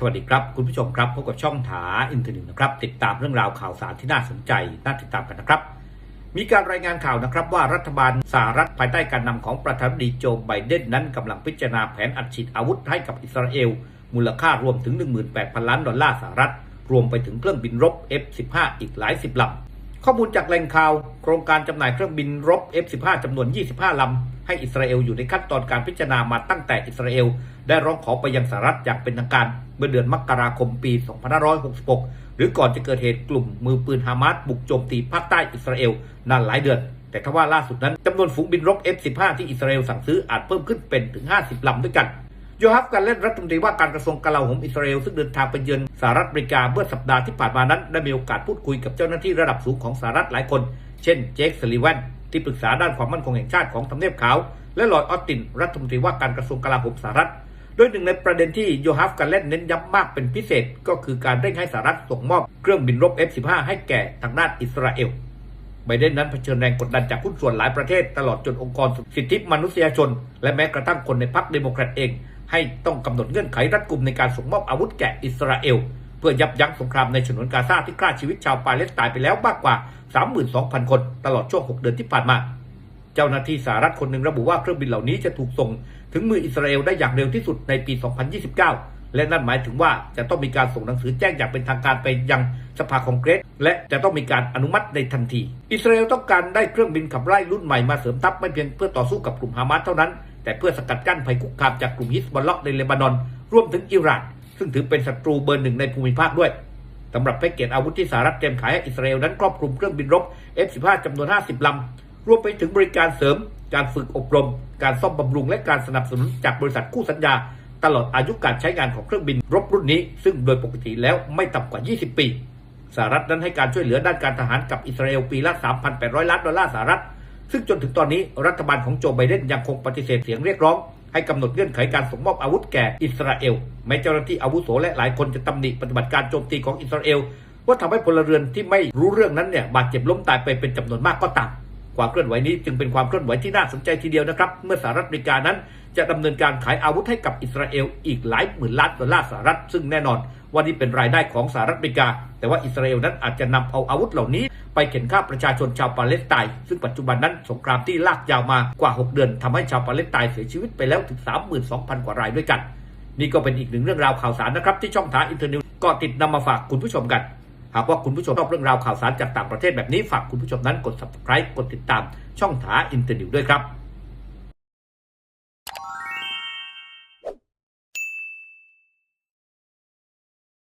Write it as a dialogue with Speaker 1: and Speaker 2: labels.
Speaker 1: สวัสดีครับ คุณผู้ชมครับพบกับช่องถาอินเทอร์เน็ตนะครับ ติดตามเรื่องราวข่าวสารที่น่าสนใจน่าติดตามกันนะครับ มีการรายงานข่าวนะครับว่ารัฐบาลสหรัฐภายใต้การนำของประธานาธิบดีโจไบเดนนั้นกำลังพิจารณาแผนอัดฉีดอาวุธให้กับอิสราเอล มูลค่ารวมถึง 18,000 ล้านดอลลาร์สหรัฐ รวมไปถึงเครื่องบินรบ F-15 อีกหลายสิบลำ ข้อมูลจากแหล่งข่าว โครงการจำหน่ายเครื่องบินรบ F-15 จำนวน 25 ลำ ให้อิสราเอลอยู่ในขั้นตอนการพิจารณามาตั้งแต่อิสราเอล ได้ร้องขอไปยังสหรัฐอย่างเป็นทางการ เมื่อเดือนมกราคมปี 2566 หรือก่อนจะเกิดเหตุกลุ่มมือปืนฮามาสบุกโจมตีภาคใต้อิสราเอลนานหลายเดือน แต่ทว่าล่าสุดนั้นจำนวนฝูงบินรบ F-15 ที่อิสราเอลสั่งซื้ออาจเพิ่มขึ้นเป็นถึง 50 ลำด้วยกัน โยฮัฟการเล่นรัฐมนตรีว่าการกระทรวงกลาโหมอิสราเอลซึ่งเดินทางไปเยือนสหรัฐอเมริกาเมื่อสัปดาห์ที่ผ่านมานั้น ได้มีโอกาสพูดคุยกับเจ้าหน้าที่ระดับสูงของสหรัฐหลายคน เช่นเจคสลิวันที่ปรึกษาด้านความมั่นคงแห่งชาติของทำเนียบขาว และลอร์ดออสติน รัฐมนตรีว่าการกระทรวงกลาโหมสหรัฐโดยหนึ่งในประเด็นที่โยฮัฟการเล่นเน้นย้ำมากเป็นพิเศษ ก็คือการเร่งให้สหรัฐส่งมอบเครื่องบินรบ F-15 ให้แก่ทางด้านอิสราเอล ไบเดนนั้นเผชิญแรงกดดันจากหุ้นส่วนหลายประเทศ ตลอดจนองค์กรสิทธิมนุษยชน และแม้กระทั่งคนในพรรคเดโมแครตเอง ให้ต้องกำหนดเงื่อนไขรัดกุมในการส่งมอบอาวุธแก่อิสราเอล เพื่อยับยั้งสงครามในฉนวนกาซาที่ฆ่าชีวิตชาวปาเลสไตน์ไปแล้วมากกว่า 32,000 คนตลอดช่วง 6 เดือนที่ผ่านมา เจ้าหน้าที่สหรัฐคนหนึ่งระบุว่าเครื่องบินเหล่านี้จะถูกส่ง ถึงมืออิสราเอลได้อย่างเร็วที่สุดในปี 2029 และนั่นหมายถึงว่าจะต้องมีการส่งหนังสือแจ้งอย่างเป็นทางการไปยังสภาคองเกรส และจะต้องมีการอนุมัติในทันที อิสราเอลต้องการได้เครื่องบินขับไล่รุ่นใหม่มาเสริมทัพไม่เพียงเพื่อต่อสู้กับกลุ่มฮามาสเท่านั้น แต่เพื่อสกัดกั้นภัยคุกคามจากกลุ่มฮิสบอลเลาะในเลบานอน รวมถึงอิหร่าน ซึ่งถือเป็นศัตรูเบอร์หนึ่งในภูมิภาคด้วยสำหรับแพ็กเกจอาวุธที่สหรัฐเตรียมขายให้อิสราเอลนั้นครอบคลุมเครื่องบินรบ F-15 จำนวน 50ลำรวมไปถึงบริการเสริม การฝึกอบรม การซ่อมบำรุงและการสนับสนุนจากบริษัทคู่สัญญา ตลอดอายุการใช้งานของเครื่องบินรบรุ่นนี้ ซึ่งโดยปกติแล้วไม่ต่ำกว่า 20 ปีสหรัฐนั้นให้การช่วยเหลือด้านการทหารกับอิสราเอลปีละ 3,800 ล้านดอลลาร์สหรัฐ ซึ่งจนถึงตอนนี้รัฐบาลของโจไบเดนยังคงปฏิเสธเสียงเรียกร้อง ให้กำหนดเงื่อนไขการส่งมอบอาวุธแก่อิสราเอลแม้เจ้าหน้าที่อาวุโสและหลายคนจะตำหนิปฏิบัติการโจมตีของอิสราเอลว่าทำให้พลเรือนที่ไม่รู้เรื่องนั้นเนี่ยบาดเจ็บล้มตายไปเป็นจำนวนมากก็ตาม ความเคลื่อนไหวนี้จึงเป็นความเคลื่อนไหวที่น่าสนใจทีเดียวนะครับ เมื่อสหรัฐอเมริกานั้น จะดำเนินการขายอาวุธให้กับอิสราเอลอีกหลายหมื่นล้านดอลลาร์สหรัฐ ซึ่งแน่นอนว่านี่เป็นรายได้ของสหรัฐอเมริกา แต่ว่าอิสราเอลนั้นอาจจะนำเอาอาวุธเหล่านี้ ไปเข็นฆ่าประชาชนชาวปาเลสไตน์ซึ่งปัจจุบันนั้นสงครามที่ลากยาวมากว่า 6 เดือนทำให้ชาวปาเลสไตน์เสียชีวิตไปแล้วถึง 32,000 กว่ารายด้วยกัน นี่ก็เป็นอีกหนึ่งเรื่องราวข่าวสารนะครับที่ช่องทางอินเทอร์เน็ตก็ติดนำมาฝากคุณผู้ชมกัน หากว่าคุณผู้ชมชอบเรื่องราวข่าวสารจากต่างประเทศแบบนี้ฝากคุณผู้ชมนั้นกด subscribe กดติดตามช่องถาอินเตอร์เน็ตด้วยครับ